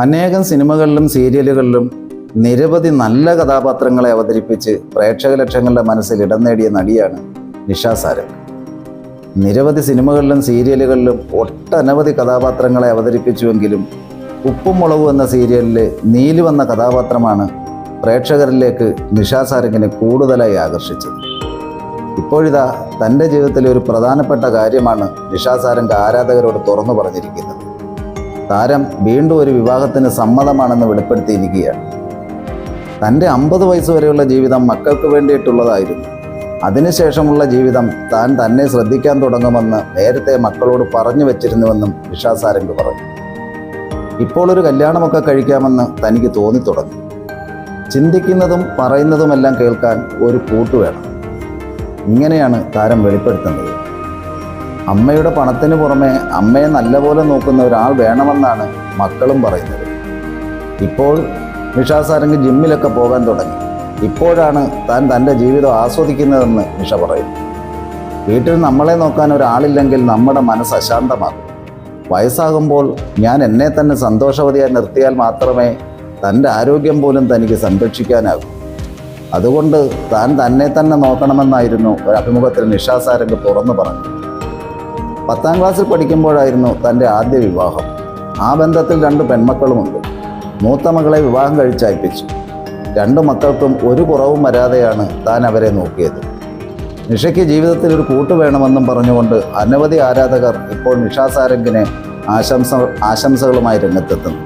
അനേകം സിനിമകളിലും സീരിയലുകളിലും നിരവധി നല്ല കഥാപാത്രങ്ങളെ അവതരിപ്പിച്ച് പ്രേക്ഷക ലക്ഷങ്ങളുടെ മനസ്സിൽ ഇടം നേടിയ നടിയാണ് നിഷ സാരംഗ്. നിരവധി സിനിമകളിലും സീരിയലുകളിലും ഒട്ടനവധി കഥാപാത്രങ്ങളെ അവതരിപ്പിച്ചുവെങ്കിലും ഉപ്പും മുളകും എന്ന സീരിയലിൽ നീലു എന്ന കഥാപാത്രമാണ് പ്രേക്ഷകരിലേക്ക് നിഷാ സാരംഗിനെ കൂടുതലായി ആകർഷിച്ചത്. ഇപ്പോഴിതാ തന്റെ ജീവിതത്തിലെ ഒരു പ്രധാനപ്പെട്ട കാര്യമാണ് നിഷാ സാരംഗ് ആരാധകരോട് തുറന്നു പറഞ്ഞിരിക്കുന്നത്. താരം വീണ്ടും ഒരു വിവാഹത്തിന് സമ്മതമാണെന്ന് വെളിപ്പെടുത്തിയിരിക്കുകയാണ്. തന്റെ അമ്പത് വയസ്സ് വരെയുള്ള ജീവിതം മക്കൾക്ക് വേണ്ടിയിട്ടുള്ളതായിരുന്നു. അതിനുശേഷമുള്ള ജീവിതം താൻ തന്നെ ശ്രദ്ധിക്കാൻ തുടങ്ങുമെന്ന് നേരത്തെ മക്കളോട് പറഞ്ഞു വെച്ചിരുന്നുവെന്നും നിഷാ സാരംഗ് പറഞ്ഞു. ഇപ്പോൾ ഒരു കല്യാണമൊക്കെ കഴിക്കാമെന്ന് തനിക്ക് തോന്നി തുടങ്ങി ചിന്തിക്കുന്നതും പറയുന്നതുമെല്ലാം കേൾക്കാൻ ഒരു കൂട്ടു വേണം. ഇങ്ങനെയാണ് താരം വെളിപ്പെടുത്തുന്നത്. അമ്മയുടെ പണത്തിന് പുറമെ അമ്മയെ നല്ലപോലെ നോക്കുന്ന ഒരാൾ വേണമെന്നാണ് മക്കളും പറയുന്നത്. ഇപ്പോൾ നിഷാ സാരംഗ് ജിമ്മിലൊക്കെ പോകാൻ തുടങ്ങി. ഇപ്പോഴാണ് താൻ തന്റെ ജീവിതം ആസ്വദിക്കുന്നതെന്ന് നിഷ പറയുന്നു. വീട്ടിൽ നമ്മളെ നോക്കാൻ ഒരാളില്ലെങ്കിൽ നമ്മുടെ മനസ്സ് അശാന്തമാകും. വയസ്സാകുമ്പോൾ ഞാൻ എന്നെ തന്നെ സന്തോഷവതിയായി നിർത്തിയാൽ മാത്രമേ തന്റെ ആരോഗ്യം പോലും തനിക്ക് സംരക്ഷിക്കാനാകൂ. അതുകൊണ്ട് താൻ തന്നെ തന്നെ നോക്കണമെന്നായിരുന്നു ഒരു അഭിമുഖത്തിൽ നിഷാ സാരംഗ് തുറന്നു പറഞ്ഞു പത്താം ക്ലാസ്സിൽ പഠിക്കുമ്പോഴായിരുന്നു തന്റെ ആദ്യ വിവാഹം. ആ ബന്ധത്തിൽ രണ്ട് പെൺമക്കളുമുണ്ട്. മൂത്ത മകളെ വിവാഹം കഴിച്ചയപ്പിച്ചു. രണ്ടു മക്കൾക്കും ഒരു കുറവും വരാതെയാണ് താൻ അവരെ നോക്കിയത്. നിഷയ്ക്ക് ജീവിതത്തിൽ ഒരു കൂട്ട് വേണമെന്നും പറഞ്ഞുകൊണ്ട് അനവധി ആരാധകർ ഇപ്പോൾ നിഷാ സാരംഗിനെ ആശംസ ആശംസകളുമായി രംഗത്തെത്തുന്നു.